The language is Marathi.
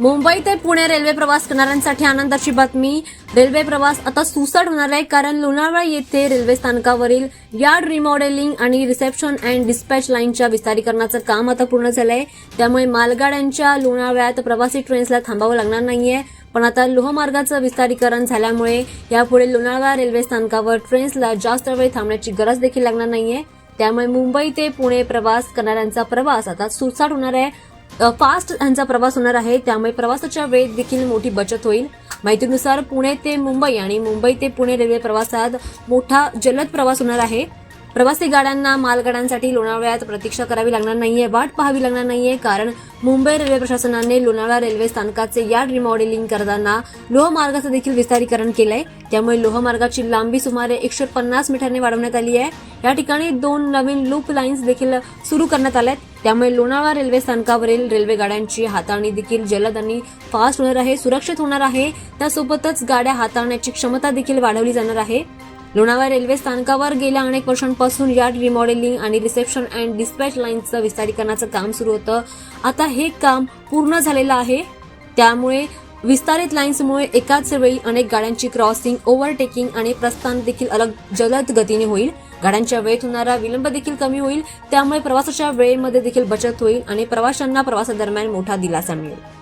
मुंबई ते पुणे रेल्वे प्रवास करणाऱ्यांसाठी आनंदाची बातमी. रेल्वे प्रवास आता सुसट होणार आहे कारण लोणावळा येथे रेल्वे स्थानकावरील यार्ड रिमॉडेलिंग आणि रिसेप्शन अँड डिस्पॅच लाईनच्या विस्तारीकरणाचं काम आता पूर्ण झालंय. त्यामुळे मालगाड्यांच्या लोणावळ्यात प्रवासी ट्रेन्सला थांबावं लागणार नाहीये. पण आता लोहमार्गाचं विस्तारीकरण झाल्यामुळे यापुढे लोणावळा रेल्वे स्थानकावर ट्रेन्सला जास्त वेळ थांबण्याची गरज देखील लागणार नाहीये. त्यामुळे मुंबई ते पुणे प्रवास करणाऱ्यांचा प्रवास आता सुसाट होणार आहे. फास्ट यांचा प्रवास होणार आहे. त्यामुळे प्रवासाच्या वेळेत देखील मोठी बचत होईल. माहितीनुसार पुणे ते मुंबई आणि मुंबई ते पुणे रेल्वे प्रवासात मोठा जलद प्रवास होणार आहे. प्रवासी गाड्यांना मालगाड्यांसाठी लोणावळ्यात प्रतीक्षा करावी लागणार नाहीये वाट पाहावी लागणार नाहीये कारण मुंबई रेल्वे प्रशासनाने लोणावळा रेल्वे स्थानकाचे यार्ड रिमॉडेलिंग करताना लोहमार्गाचं देखील विस्तारीकरण केलंय. त्यामुळे लोहमार्गाची लांबी सुमारे एकशे पन्नास मीटरने वाढवण्यात आली आहे. या ठिकाणी दोन नवीन लूप लाईन्स देखील सुरू करण्यात आल्या आहेत त्यामुळे लोणावळा रेल्वे स्थानकावरील रेल्वे गाड्यांची हाताळणी देखील जलद आणि फास्ट होणार आहे सुरक्षित होणार आहे. त्यासोबतच गाड्या हाताळण्याची क्षमता देखील वाढवली जाणार आहे. लोणावळा रेल्वे स्थानकावर गेल्या अनेक वर्षांपासून यार्ड रिमॉडेलिंग आणि रिसेप्शन अँड डिस्पॅच लाईनचं विस्तारीकरणाचं काम सुरू होतं. आता हे काम पूर्ण झालेलं आहे. त्यामुळे विस्तारित लाईन्समुळे एकाच वेळी अनेक गाड्यांची क्रॉसिंग ओव्हरटेकिंग आणि प्रस्थान देखील अलग जलद गतीने होईल. गाड्यांच्या वेळेत होणारा विलंब देखील कमी होईल. त्यामुळे प्रवासाच्या वेळेमध्ये देखील बचत होईल आणि प्रवाशांना प्रवासादरम्यान मोठा दिलासा मिळेल.